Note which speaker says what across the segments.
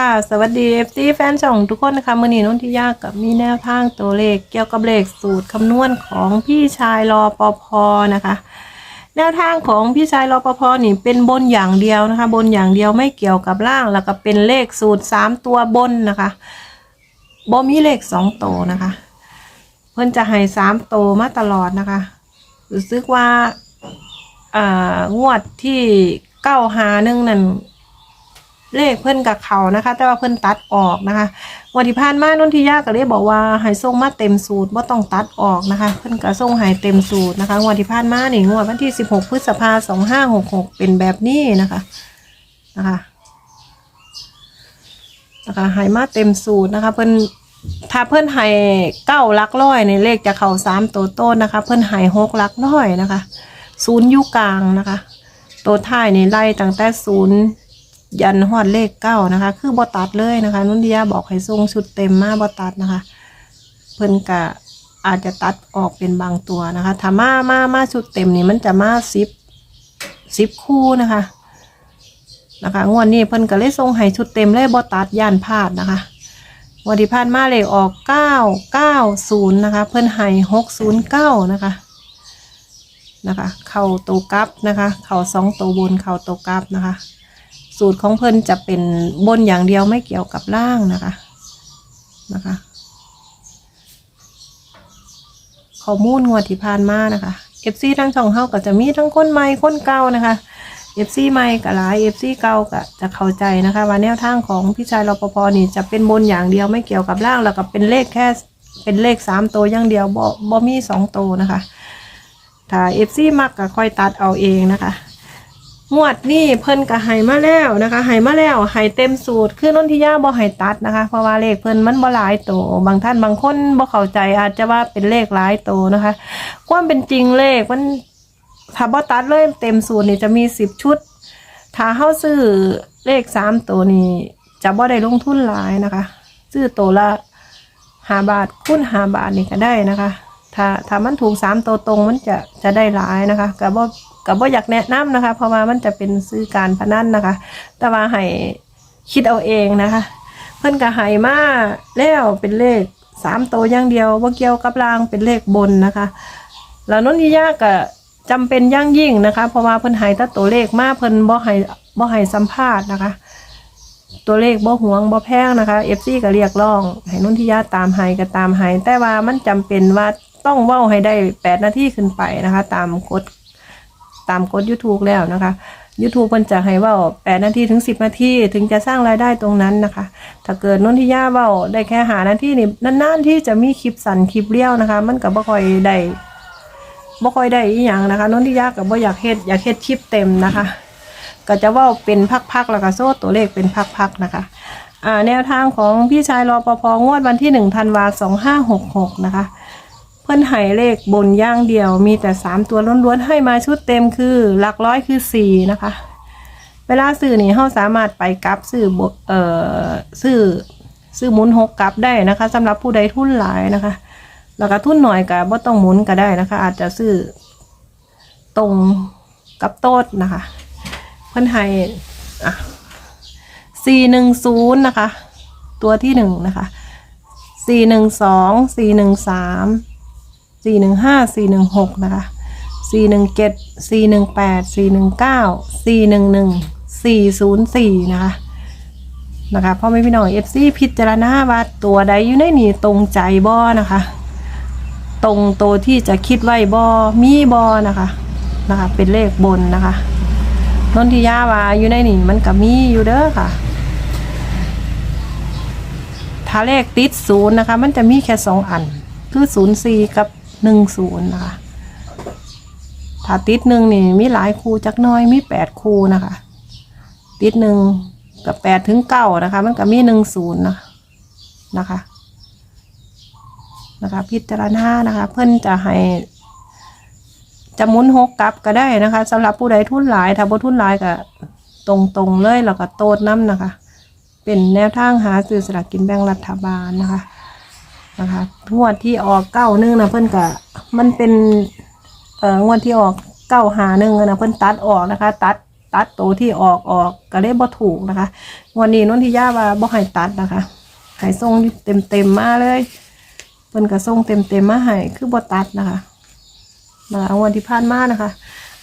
Speaker 1: ค่ะ สวัสดี FC แฟนช่องทุกคนนะคะมื่อนี้นนทิยากกับมีแนวทางตัวเลข เกี่ยวกับเลขสูตรคำนวณของพี่ชายรอปภนะคะ แนวทางของพี่ชายรอปภนี่เป็นบนอย่างเดียวนะคะ บนอย่างเดียวไม่เกี่ยวกับล่าง แล้วก็เป็นเลขสูตรสามตัวบนนะคะบมีเลขสองตัวนะคะ เพิ่นจะให้สามตัวมาตลอดนะคะรู้สึกว่าอ่างวดที่เก้าหาหนึ่งนั่น เลขเพิ่นกับเขานะคะ แต่ว่าเพิ่นตัดออกนะคะวันที่ผ่านมานนทิยาก็เลยบอกว่าให้ส่งมาเต็มสูตรว่าต้องตัดออกนะคะ เพิ่นก็ส่งให้เต็มสูตรนะคะวันที่ผ่านมานี่งวดวันที่16พฤษภาคม2566เป็นแบบนี้นะคะนะคะนะคะให้มาเต็มสูตรนะคะ เพิ่นถ้าเพิ่นให้เก้าลักร้อยในเลขจะเข้าสามตัวต้นนะคะ เพิ่นให้หกลักร้อยนะคะศูนย์อยู่กลางนะคะ ตัวท้ายในไล่ตั้งแต่ศูนย์ ยันฮอดเลขเก้านะคะ คือบอตัดเลยนะคะ นุ่นทิยาบอกให้ส่งชุดเต็มมาบอตัดนะคะ เพิ่นกะอาจจะตัดออกเป็นบางตัวนะคะถ้ามามามาชุดเต็มนี่มันจะมาสิบสิบคู่นะคะ นะคะงวดนี้เพิ่นก็เลยส่งให้ชุดเต็มเลยบอตัดย่านพลาดนะคะวันที่ผ่านมาเลยออกเก้าเก้าศูนย์นะคะ เพิ่นให้หกศูนย์เก้านะคะ นะคะ เข่าตัวกับนะคะ เข่าสองตัวบน เข่าตัวกับนะคะ สูตรของเพิ่นจะเป็นบนอย่างเดียวไม่เกี่ยวกับล่างนะคะนะคะข้อมูลงวดที่ผ่านมานะคะ FC ทั้งช่องเฮาก็จะมีทั้งคนใหม่คนเก่านะคะ FC ใหม่ก็หลาย FC เก่าก็จะเข้าใจนะคะ ว่าแนวทางของพี่ชายรปภนี่จะเป็นบนอย่างเดียวไม่เกี่ยวกับล่างแล้วก็เป็นเลขแค่เป็นเลขสามตัวอย่างเดียวบ่บ่มีสองตัวนะคะถ้า FC มักก็ค่อยตัดเอาเองนะคะ งวดนี่เพิ่นก็ให้มาแล้วนะคะให้มาแล้วให้เต็มสูตร คือนนทิยาบ่ให้ตัดนะคะ เพราะว่าเลขเพิ่นมันบ่หลายโตบางท่านบางคนบ่เข้าใจอาจจะว่าเป็นเลขหลายโตนะคะ ความเป็นจริงเลขมันถ้าบ่ตัดเลยเต็มสูตรนี่จะมีสิบชุด ถ้าเฮาซื้อเลขสามตัวนี้จะบ่ได้ลงทุนหลายนะคะ ซื้อตัวละห้าบาทคูณห้าบาทนี่ก็ได้นะคะ ถ้าถ้ามันถูกสามตัวตรงมันจะจะได้หลายนะคะก็บ่ ก็บ่อยากแนะนำนะคะ เพราะว่ามันจะเป็นซื้อการพนันนะคะ แต่ว่าให้คิดเอาเองนะคะ เพิ่อนก็ให้มาแล้วเป็นเลขสามตัวอย่างเดียวว่าเกี่ยวกับรางเป็นเลขบนนะคะ แล้วนนทิยาก็จำเป็นย่างยิ่งนะคะ เพราะว่าเพิ่นให้แต่ตัวเลขมาเพิ่นบ่ให้บ่ให้สัมภาษณ์นะคะ ตัวเลขบ่หวงบ่แพงนะคะ FC ก็เรียกร้องให้นุ่นทิยาตามให้ก็ตามให้แต่ว่ามันจำเป็นว่าต้องเว้าให้ได้8นาทีขึ้นไปนะคะ ตามกฎ ตามกฎ YouTube แล้วนะคะ YouTube เพิ่นจะให้ว้า8นาทีถึง10นาทีถึงจะสร้างรายได้ตรงนั้นนะคะ ถ้าเกิดนนทิยาว้าได้แค่หานาทีนี่นานๆที่จะมีคลิปสั้นคลิปเลี้ยวนะคะ มันก็บ่ค่อยได้บ่ค่อยได้อีหยังนะคะนนทิยาก็บ่อยากเฮ็ดอยากเฮ็ดคลิปเต็มนะคะ ก็จะว่าเป็นพักๆแล้วก็โซ่ตัวเลขเป็นพักๆนะคะอ่าแนวทางของพี่ชายรอปภงวดวันที่หนึ่งธันวาสองห้าหกหกนะคะ เพื่อนให้เลขบนย่างเดียว มีแต่สามตัวล้วนๆให้มาชุดเต็มคือหลักร้อยคือสี่นะคะ เวลาซื้อนี่เขาสามารถไปกลับซื้อบเอ่อซื้อซื้อหมุนหกกลับได้นะคะสำหรับผู้ใดทุนหลายนะคะ แล้วก็ทุนหน่อยก็บ่ต้องหมุนก็ได้นะคะ อาจจะซื้อตรงกับโต๊ดนะคะ เพิ่นให้อะสี่หนึ่งศูนย์นะคะ ตัวที่หนึ่งนะคะสี่หนึ่งสองสี่หนึ่งสาม สี่หนึ่งห้าสี่หนึ่งหกนะคะสี่หนึ่งเจ็ดสี่หนึ่งแปดสี่หนึ่งเก้าสี่หนึ่งหนึ่งสี่ศูนย์สี่นะคะนะคะพ่อแม่พี่น้องเอฟซีพิจารณาว่าตัวใดอยู่ในนี่ตรงใจบ่นะคะ ตรงตัวที่จะคิดไว้บ่มีบ่นะคะนะคะเป็นเลขบนนะคะนนทิยาว่าอยู่ในนี่มันก็มีอยู่เด้อค่ะถ้าเลขติดศูนย์นะคะ มันจะมีแค่สองอัน คือศูนย์สี่กับ หนึ่งศูนย์นะคะ ถ้าติดหนึ่งนี่มีหลายคูจักน้อยมีแปดคูนะคะ ติดหนึ่งกับแปดถึงเก้านะคะ มันก็มีหนึ่งศูนย์นะนะคะนะคะ พิจารณานะคะ เพื่อนจะให้จะมุนหกกลับก็ได้นะคะสำหรับผู้ใดทุนหลายถ้าบ่ทุนหลายก็ตรงๆเลยแล้วก็โตดน้ำนะคะ เป็นแนวทางหาซื้อสลากกินแบ่งรัฐบาลนะคะ นะคะงวดที่ออกเก้าหนึ่งนะเพิ่อนก็มันเป็นเอ่องวดที่ออกเก้าหาหนึ่งนะเพิ่อนตัดออกนะคะ ตัดตัดโตวที่ออกออกก็เลยบ่ถูกนะคะงวันนี้นนทิยาว่าบ่ให้ตัดนะคะให้ส่งเต็มเต็มมาเลยเพิ่อนก็ส่งเต็มเต็มมาให้คือบ่ตัดนะคะนะคะงวันที่ผ่านมานะคะ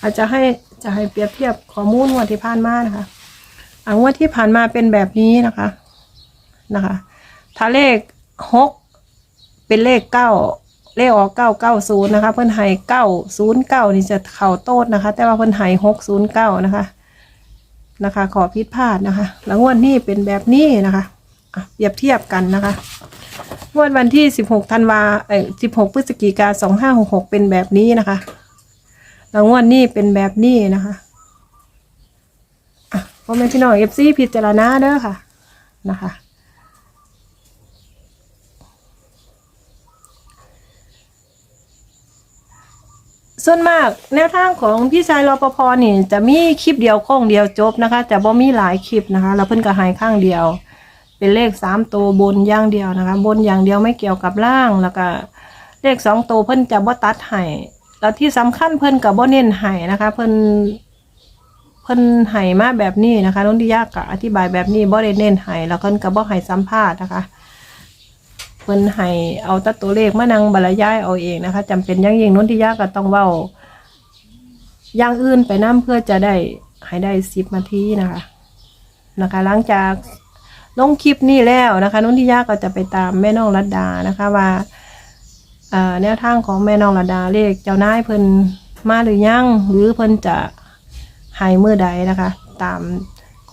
Speaker 1: อาจจะให้จะให้เปรียบเทียบข้อมูลงวันที่ผ่านมานะคะอ่างวดที่ผ่านมาเป็นแบบนี้นะคะนะคะถ้าเลขหก เป็นเลขเก้าเลขออกเก้าเก้าศูนย์นะคะ เพิ่นให้เก้าศูนย์เก้านี่จะเข่าโต้นนะคะ แต่ว่าเพิ่นให้หกศูนย์เก้านะคะนะคะ ขอพิดพลาดนะคะ แล้วงวดนี้เป็นแบบนี้นะคะอะเปรียบเทียบกันนะคะงวดวันที่สิบหกธันวาเอ่อสิบหกพฤศจิกาสองห้าหกหกเป็นแบบนี้นะคะ แล้วงวดนี้เป็นแบบนี้นะคะอะพ่อแม่พี่น้องเอฟซีพิจารณาเด้อค่ะนะคะ ส่วนมากแนวทางของพี่ชายรปภนี่ จะมีคลิปเดียวโค้งเดียวจบนะคะ จะบ่มีหลายคลิปนะคะ แล้วเพิ่นก็หายข้างเดียว เป็นเลขสามตัวบนอย่างเดียวนะคะ บนอย่างเดียวไม่เกี่ยวกับล่างแล้วก็เลขสองตัวเพิ่นจะบ่ตัดให้แล้วที่สำคัญเพิ่นกับบ่เน้นให้นะคะ เพิ่นเพิ่นให้มาแบบนี้นะคะน้องดิยากะอธิบายแบบนี้บ่ได้เน้นให้แล้วเพิ่นก็บ่ให้สัมภาษณ์นะคะ เพิ่นให้เอาตัดตัวเลขมานั่งบรรยายเอาเองนะคะจำเป็นอย่างยิ่งนนทิยาก็ต้องเว้าอย่างอื่นไปนํเพื่อจะได้ให้ได้สิบนาทีนะคะ นะคะ หลังจากลงคลิปนี้แล้วนะคะนนทิยาก็จะไปตามแม่น้องรัดดานะคะว่าแนวทางของแม่น้องรัดดาเลขเจ้านายเพิ่นมาหรือยังหรือเพิ่นจะให้เมื่อใดนะคะ ตาม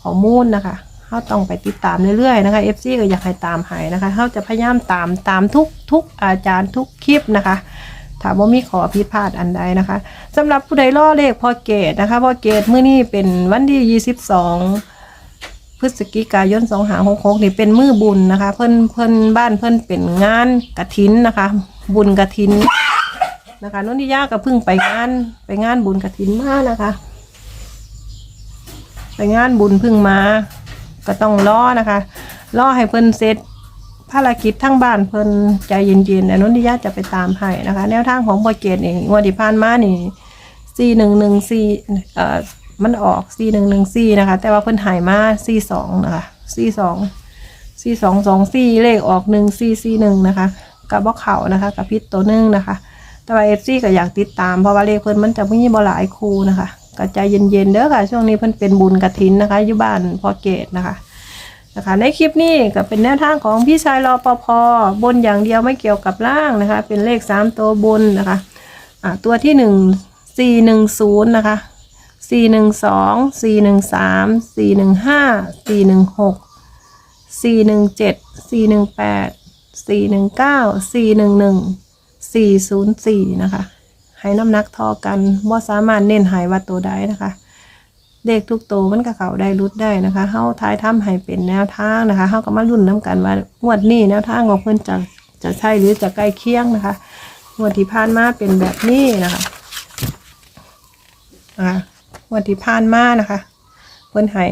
Speaker 1: ข้อมูลนะคะ เขาต้องไปติดตามเรื่อยๆนะคะ FC ก็อยากให้ตามให้นะคะเขาจะพยายามตามตามทุกทุกอาจารย์ทุกคลิปนะคะถามว่ามีขอผิดพลาดอันใดนะคะสำหรับผู้ใดล่อเลขพอเกตนะคะพอเกตมื้อนี้เป็นวันที่ 22 พฤศจิกายน2566นี่เป็นมือบุญนะคะ เพิ่นเพิ่นบ้านเพิ่นเป็นงานกระถินนะคะ บุญกระถินนะคะนนทิยากก็เพิ่งไปงานไปงานบุญกระถินมานะคะ ไปงานบุญเพึ่งมา ก็ต้องรอนะคะรอให้เพิ่นเสร็จภารกิจทั้งบ้านเพิ่นใจเย็นๆแต่นนทิยาจะไปตามให้นะคะ แนวทางของบอเกตนี่งวดที่ผ่านมานี่สี่หนึ่งหนึ่งสี่เอ่อมันออกสี่หนึ่งหนึ่งสี่นะคะ แต่ว่าเพิ่นหายมาสี่สองนะคะสี่สองสี่สองสองสี่เลขออกหนึ่งสี่สี่หนึ่งนะคะกับบ่เข่านะคะกับพิษตัวหนึ่งนะคะ แต่ว่าเอฟซีก็อยากติดตามเพราะว่าเลขเพิ่นมันจะมีบ่หลายคูนะคะ ก็ใจเย็นๆเด้อค่ะ ช่วงนี้เพิ่นเป็นบุญกระถินนะคะอยู่บ้านพอเกตนะคะนะคะ ในคลิปนี้ก็เป็นแนวทางของพี่ชายรอปภบนอย่างเดียวไม่เกี่ยวกับล่างนะคะ เป็นเลขสามตัวบนนะคะอ่าตัวที่หนึ่งสี่หนึ่งศูนย์นะคะสี่หนึ่งสองสี่หนึ่งสามสี่หนึ่งห้าสี่หนึ่งหกสี่หนึ่งเจ็ดสี่หนึ่งแปดสี่หนึ่งเก้าสี่หนึ่งหนึ่งสี่ศูนย์สี่นะคะ ให้น้ำหนักทอกันว่สามารถเน้นหายว่าตัวใดนะคะเด็กทุกโตวมันก็เขาได้รุดได้นะคะเฮาท้ายถ้ำให้เป็นแนวทางนะคะเฮาก็มาลุ้นน้กันว่างวดนี้แนวทางของเพิ่นจะจะใช่หรือจะใกล้เคียงนะคะงวดที่ผ่านมาเป็นแบบนี้นะคะนะคะงวดที่ผ่านมานะคะ เพิ่นให้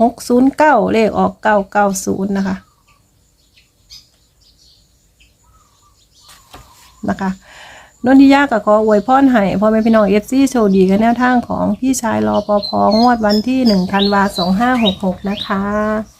Speaker 1: หกศูนย์เก้าเลขออกเก้าเก้าศูนย์นะคะนะคะ นนทิยากับขออวยพรให้พ่อแม่พี่น้องเอฟซีโชคดีกันแนวทางของพี่ชายรอปภงวดวันที่หนึ่งธันวาสองห้าหกหกนะคะ